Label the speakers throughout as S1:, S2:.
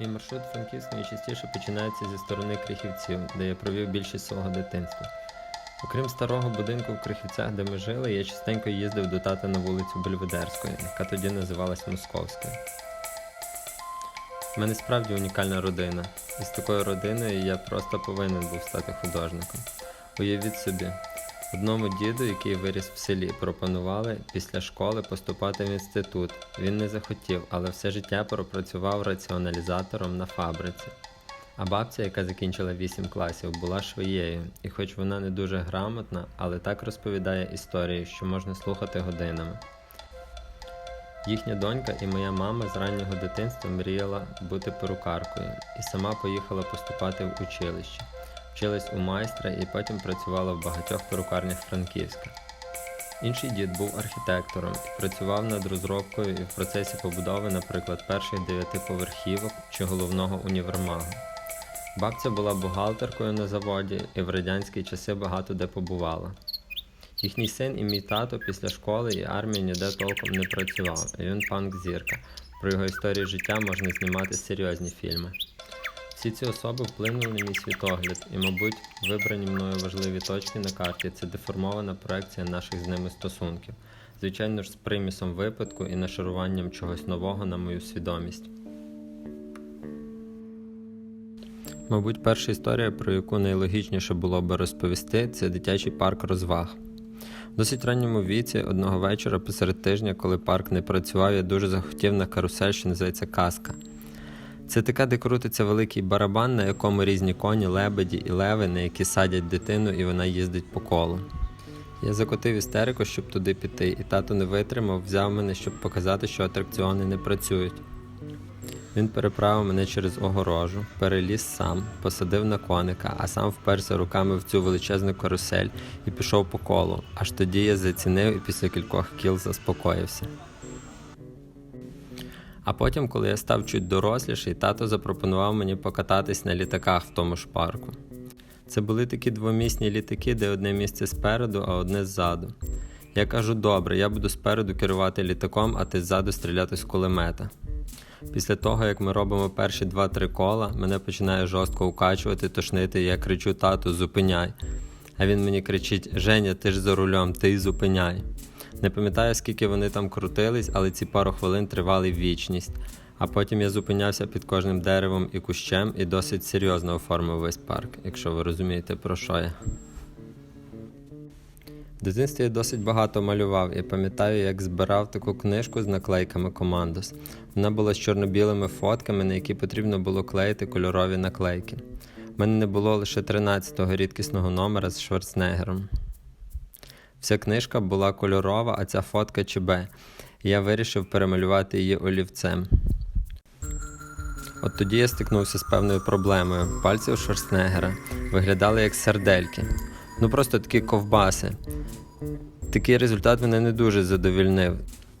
S1: Мій маршрут Франківськ найчастіше починається зі сторони Крихівців, де я провів більшість свого дитинства. Окрім старого будинку в Крихівцях, де ми жили, я частенько їздив до тата на вулицю Бельведерської, яка тоді називалась Московською. У мене справді унікальна родина, і з такою родиною я просто повинен був стати художником. Уявіть собі, одному діду, який виріс в селі, пропонували після школи поступати в інститут. Він не захотів, але все життя пропрацював раціоналізатором на фабриці. А бабця, яка закінчила 8 класів, була швеєю, і хоч вона не дуже грамотна, але так розповідає історії, що можна слухати годинами. Їхня донька і моя мама з раннього дитинства мріяла бути перукаркою і сама поїхала поступати в училище. Вчилась у майстра і потім працювала в багатьох перукарнях Франківська. Інший дід був архітектором і працював над розробкою і в процесі побудови, наприклад, перших дев'ятиповерхівок чи головного універмагу. Бабця була бухгалтеркою на заводі і в радянські часи багато де побувала. Їхній син і мій тато після школи і армії ніде толком не працював, а він панк-зірка. Про його історію життя можна знімати серйозні фільми. Всі ці особи вплинули на мій світогляд, і, мабуть, вибрані мною важливі точки на карті це деформована проекція наших з ними стосунків, звичайно ж, з примісом випадку і нашаруванням чогось нового на мою свідомість. Мабуть, перша історія, про яку найлогічніше було би розповісти, це дитячий парк розваг. В досить ранньому віці одного вечора посеред тижня, коли парк не працював, я дуже захотів на карусель, що називається казка. Це таке, де крутиться великий барабан, на якому різні коні, лебеді і леви, на які садять дитину, і вона їздить по колу. Я закотив істерику, щоб туди піти, і тато не витримав, взяв мене, щоб показати, що атракціони не працюють. Він переправив мене через огорожу, переліз сам, посадив на коника, а сам вперся руками в цю величезну карусель і пішов по колу. Аж тоді я зацінив і після кількох кіл заспокоївся. А потім, коли я став чуть доросліший, тато запропонував мені покататись на літаках в тому ж парку. Це були такі двомісні літаки, де одне місце спереду, а одне ззаду. Я кажу, добре, я буду спереду керувати літаком, а ти ззаду стріляти з кулемета. Після того, як ми робимо перші 2-3 кола, мене починає жорстко укачувати, тошнити, я кричу тату, зупиняй. А він мені кричить: Женя, ти ж за рулем, ти зупиняй. Не пам'ятаю, скільки вони там крутились, але ці пару хвилин тривали вічність. А потім я зупинявся під кожним деревом і кущем і досить серйозно оформив весь парк, якщо ви розумієте, про що я. В дитинстві я досить багато малював і пам'ятаю, як збирав таку книжку з наклейками Командос. Вона була з чорно-білими фотками, на які потрібно було клеїти кольорові наклейки. У мене не було лише 13-го рідкісного номера з Шварценеггером. Вся книжка була кольорова, а ця фотка ЧБ. Я вирішив перемалювати її олівцем. От тоді я стикнувся з певною проблемою. Пальці у Шварценеггера виглядали як сардельки. Ну просто такі ковбаси. Такий результат мене не дуже задовільнив.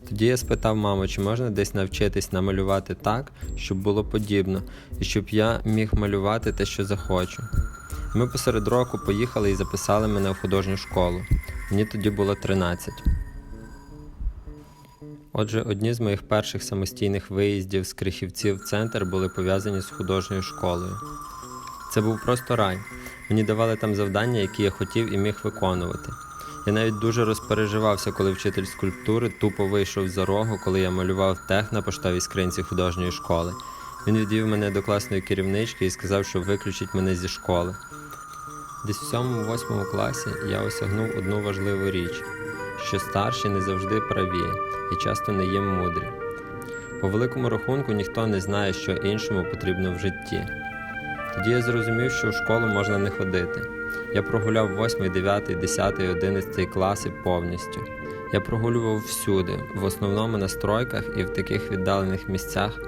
S1: Тоді я спитав маму, чи можна десь навчитись намалювати так, щоб було подібно, і щоб я міг малювати те, що захочу. Ми посеред року поїхали і записали мене в художню школу. Мені тоді було 13. Отже, одні з моїх перших самостійних виїздів з Крихівців в центр були пов'язані з художньою школою. Це був просто рай. Мені давали там завдання, які я хотів і міг виконувати. Я навіть дуже розпереживався, коли вчитель скульптури тупо вийшов за рогу, коли я малював тех на поштовій скринці художньої школи. Він відвів мене до класної керівнички і сказав, що виключить мене зі школи. Десь в 7-8 класі я осягнув одну важливу річ, що старші не завжди праві і часто не є мудрі. По великому рахунку ніхто не знає, що іншому потрібно в житті. Тоді я зрозумів, що в школу можна не ходити. Я прогуляв 8, 9, 10, 11 класи повністю. Я прогулював всюди, в основному на стройках і в таких віддалених місцях,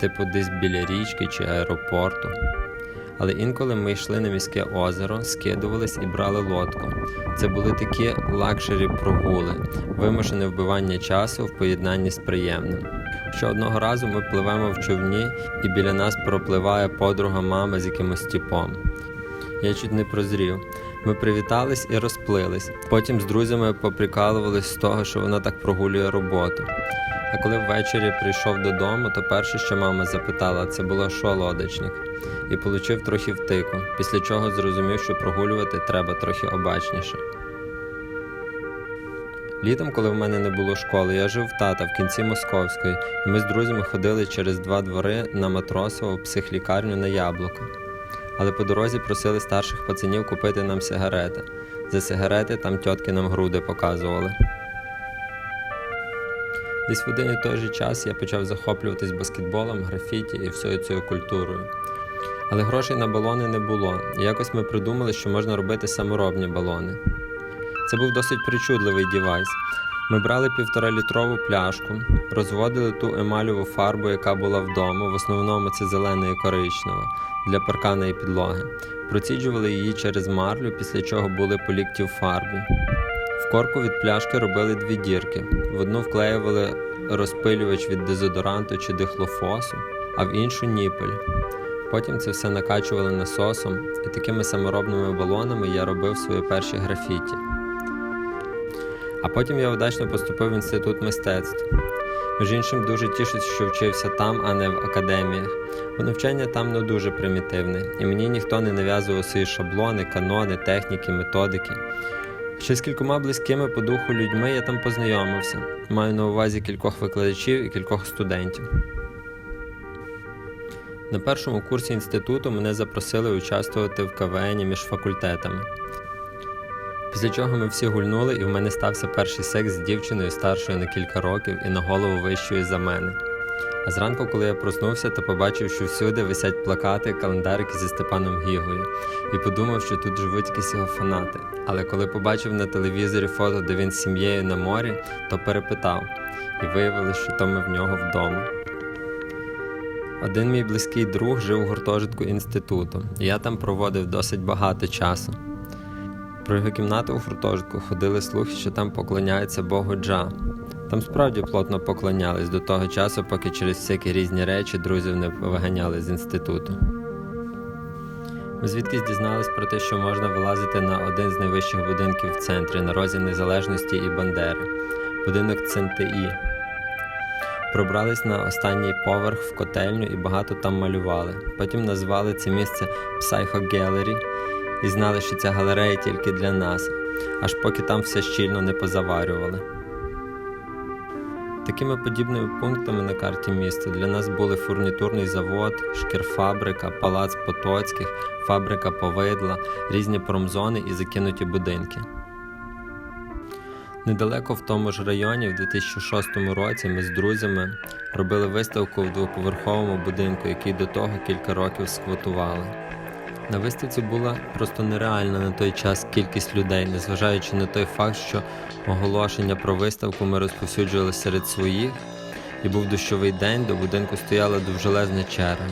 S1: типу десь біля річки чи аеропорту. Але інколи ми йшли на міське озеро, скидувались і брали лодку. Це були такі лакшері прогули, вимушене вбивання часу в поєднанні з приємним. Що одного разу ми пливемо в човні, і біля нас пропливає подруга мами з якимось тіпом. Я чуть не прозрів. Ми привітались і розплились. Потім з друзями поприкалувались з того, що вона так прогулює роботу. А коли ввечері прийшов додому, то перше, що мама запитала, це було що лодочник, і получив трохи втику, після чого зрозумів, що прогулювати треба трохи обачніше. Літом, коли в мене не було школи, я жив в тата в кінці Московської, і ми з друзями ходили через два двори на Матросово в психлікарню на яблуко. Але по дорозі просили старших пацанів купити нам сигарети. За сигарети там тьотки нам груди показували. Десь в один і той же час я почав захоплюватись баскетболом, графіті і всією цією культурою. Але грошей на балони не було, і якось ми придумали, що можна робити саморобні балони. Це був досить причудливий дівайс. Ми брали півторалітрову пляшку, розводили ту емалеву фарбу, яка була вдома, в основному це зелена і коричнева, для парканої підлоги. Проціджували її через марлю, після чого були по лікті в фарбі. В корку від пляшки робили дві дірки. В одну вклеювали розпилювач від дезодоранту чи дихлофосу, а в іншу ніпель. Потім це все накачували насосом, і такими саморобними балонами я робив свої перші графіті. А потім я удачно поступив в інститут мистецтв. Між іншим, дуже тішусь, що вчився там, а не в академіях. Бо навчання там не дуже примітивне, і мені ніхто не нав'язував свої шаблони, канони, техніки, методики. Ще з кількома близькими по духу людьми я там познайомився. Маю на увазі кількох викладачів і кількох студентів. На першому курсі інституту мене запросили участвувати в КВНі між факультетами. Після чого ми всі гульнули, і в мене стався перший секс з дівчиною старшою на кілька років і на голову вищою за мене. А зранку, коли я проснувся, то побачив, що всюди висять плакати, календарики зі Степаном Гігою, і подумав, що тут живуть якісь його фанати. Але коли побачив на телевізорі фото, де він з сім'єю на морі, то перепитав, і виявилось, що то ми в нього вдома. Один мій близький друг жив у гуртожитку інституту, і я там проводив досить багато часу. Про його кімнату у гуртожитку ходили слухи, що там поклоняються Богу Джа. Там справді плотно поклонялись до того часу, поки через всякі різні речі друзів не виганяли з інституту. Ми звідкись дізнались про те, що можна вилазити на один з найвищих будинків в центрі на розі Незалежності і Бандери, будинок ЦНТІ. Пробрались на останній поверх в котельню і багато там малювали. Потім назвали це місце Psycho Gallery і знали, що ця галерея тільки для нас, аж поки там все щільно не позаварювали. Такими подібними пунктами на карті міста для нас були фурнітурний завод, шкірфабрика, палац Потоцьких, фабрика повидла, різні промзони і закинуті будинки. Недалеко в тому ж районі, в 2006 році, ми з друзями робили виставку в двоповерховому будинку, який до того кілька років сквотували. На виставці була просто нереальна на той час кількість людей, незважаючи на той факт, що оголошення про виставку ми розповсюджували серед своїх, і був дощовий день, до будинку стояла довжелезна черга.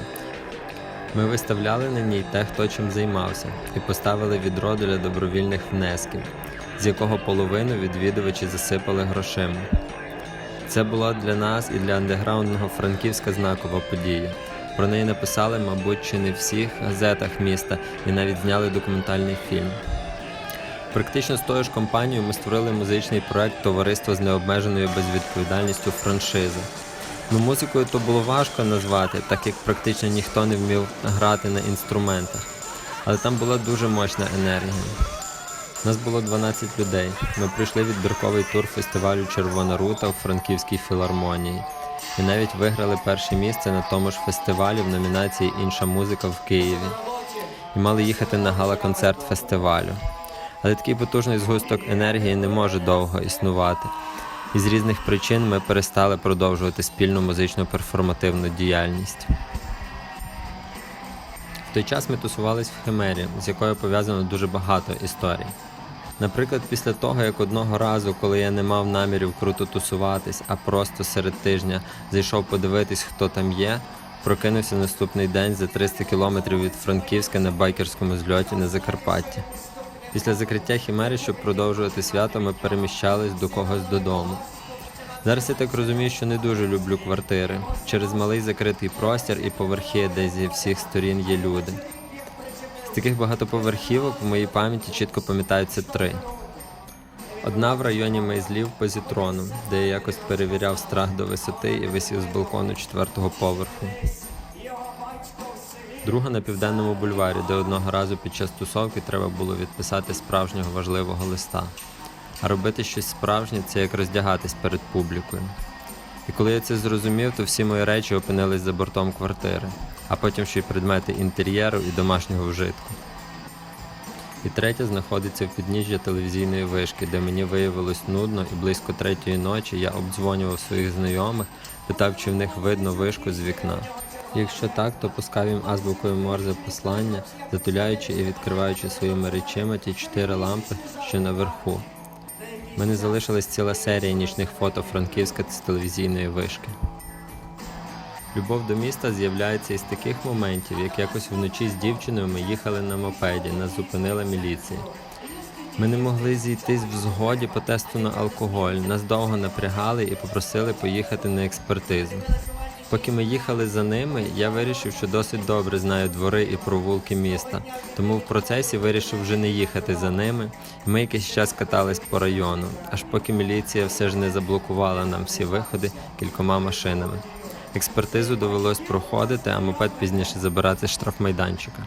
S1: Ми виставляли на ній те, хто чим займався, і поставили відро для добровільних внесків, з якого половину відвідувачі засипали грошима. Це була для нас і для андеграундного Франківська знакова подія. Про неї написали, мабуть, чи не в всіх газетах міста і навіть зняли документальний фільм. Практично з тою ж компанією ми створили музичний проект Товариство з необмеженою безвідповідальністю франшизи. Ну, музикою то було важко назвати, так як практично ніхто не вмів грати на інструментах. Але там була дуже мощна енергія. Нас було 12 людей. Ми прийшли відбірковий тур фестивалю Червона рута у Франківській філармонії. І навіть виграли перше місце на тому ж фестивалі в номінації Інша музика в Києві. І мали їхати на гала-концерт фестивалю. Але такий потужний згусток енергії не може довго існувати. І з різних причин ми перестали продовжувати спільну музичну перформативну діяльність. В той час ми тусувались в Химері, з якою пов'язано дуже багато історій. Наприклад, після того, як одного разу, коли я не мав намірів круто тусуватись, а просто серед тижня зайшов подивитись, хто там є, прокинувся наступний день за 300 кілометрів від Франківська на байкерському зльоті на Закарпатті. Після закриття хімери, щоб продовжувати свято, ми переміщались до когось додому. Зараз я так розумію, що не дуже люблю квартири через малий закритий простір і поверхи, де зі всіх сторін є люди. Таких багатоповерхівок в моїй пам'яті чітко пам'ятаються три. Одна в районі Мейзлів позітроном, де я якось перевіряв страх до висоти і висів з балкону четвертого поверху. Друга на південному бульварі, де одного разу під час тусовки треба було відписати справжнього важливого листа. А робити щось справжнє це як роздягатись перед публікою. І коли я це зрозумів, то всі мої речі опинились за бортом квартири, а потім ще й предмети інтер'єру і домашнього вжитку. І третя знаходиться в підніжжя телевізійної вишки, де мені виявилось нудно, і близько третьої ночі я обдзвонював своїх знайомих, питав, чи в них видно вишку з вікна. Якщо так, то пускав їм азбукою Морзе послання, затуляючи і відкриваючи своїми речима ті чотири лампи, що наверху. Мене залишилась ціла серія нічних фото Франківська з телевізійної вишки. Любов до міста з'являється із таких моментів, як якось вночі з дівчиною ми їхали на мопеді, нас зупинила міліція. Ми не могли зійтись в згоді по тесту на алкоголь, нас довго напрягали і попросили поїхати на експертизу. Поки ми їхали за ними, я вирішив, що досить добре знаю двори і провулки міста, тому в процесі вирішив вже не їхати за ними. Ми якийсь час катались по району, аж поки міліція все ж не заблокувала нам всі виходи кількома машинами. Експертизу довелось проходити, а мопед пізніше забирати з штрафмайданчика.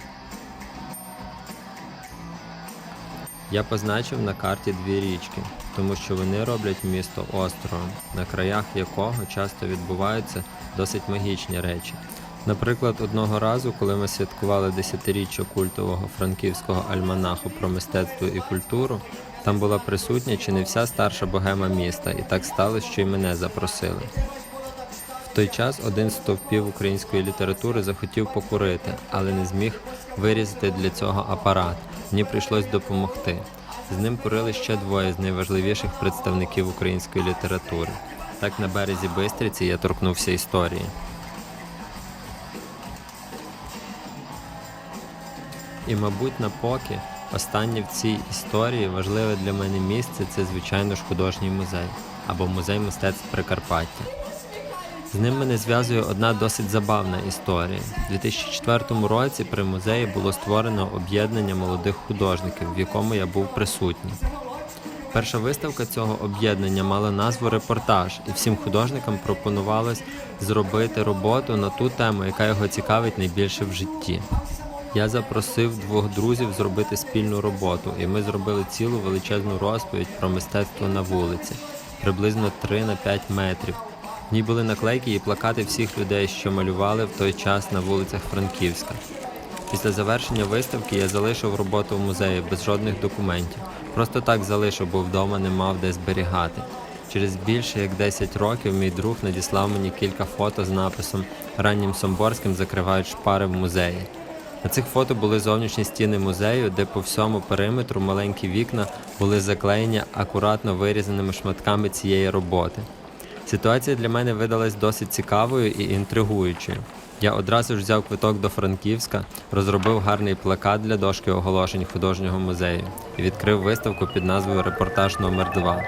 S1: Я позначив на карті дві річки, тому що вони роблять місто островом, на краях якого часто відбуваються досить магічні речі. Наприклад, одного разу, коли ми святкували десятиріччя культового франківського альманаху про мистецтво і культуру, там була присутня чи не вся старша богема міста, і так сталося, що й мене запросили. Той час один з стовпів української літератури захотів покурити, але не зміг вирізати для цього апарат. Мені прийшлось допомогти. З ним курили ще двоє з найважливіших представників української літератури. Так на березі Бистриці я торкнувся історії. І, мабуть, на поки останнє в цій історії важливе для мене місце це, звичайно ж, художній музей або музей мистецтв Прикарпаття. З ним мене зв'язує одна досить забавна історія. У 2004 році при музеї було створено об'єднання молодих художників, в якому я був присутній. Перша виставка цього об'єднання мала назву Репортаж, і всім художникам пропонувалось зробити роботу на ту тему, яка його цікавить найбільше в житті. Я запросив двох друзів зробити спільну роботу, і ми зробили цілу величезну розповідь про мистецтво на вулиці, приблизно 3 на 5 метрів. Ній були наклейки і плакати всіх людей, що малювали в той час на вулицях Франківська. Після завершення виставки я залишив роботу в музеї без жодних документів. Просто так залишив, бо вдома не мав де зберігати. Через більше як 10 років мій друг надіслав мені кілька фото з написом Раннім Somborським закривають шпари в музеї. На цих фото були зовнішні стіни музею, де по всьому периметру маленькі вікна були заклеєні акуратно вирізаними шматками цієї роботи. Ситуація для мене видалась досить цікавою і інтригуючою. Я одразу ж взяв квиток до Франківська, розробив гарний плакат для дошки оголошень художнього музею і відкрив виставку під назвою Репортаж номер 2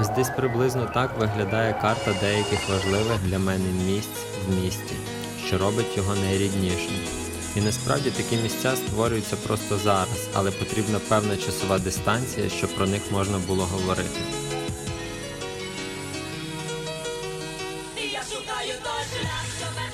S1: Ось десь приблизно так виглядає карта деяких важливих для мене місць в місті, що робить його найріднішим. І насправді такі місця створюються просто зараз, але потрібна певна часова дистанція, щоб про них можна було говорити.
S2: you go to last of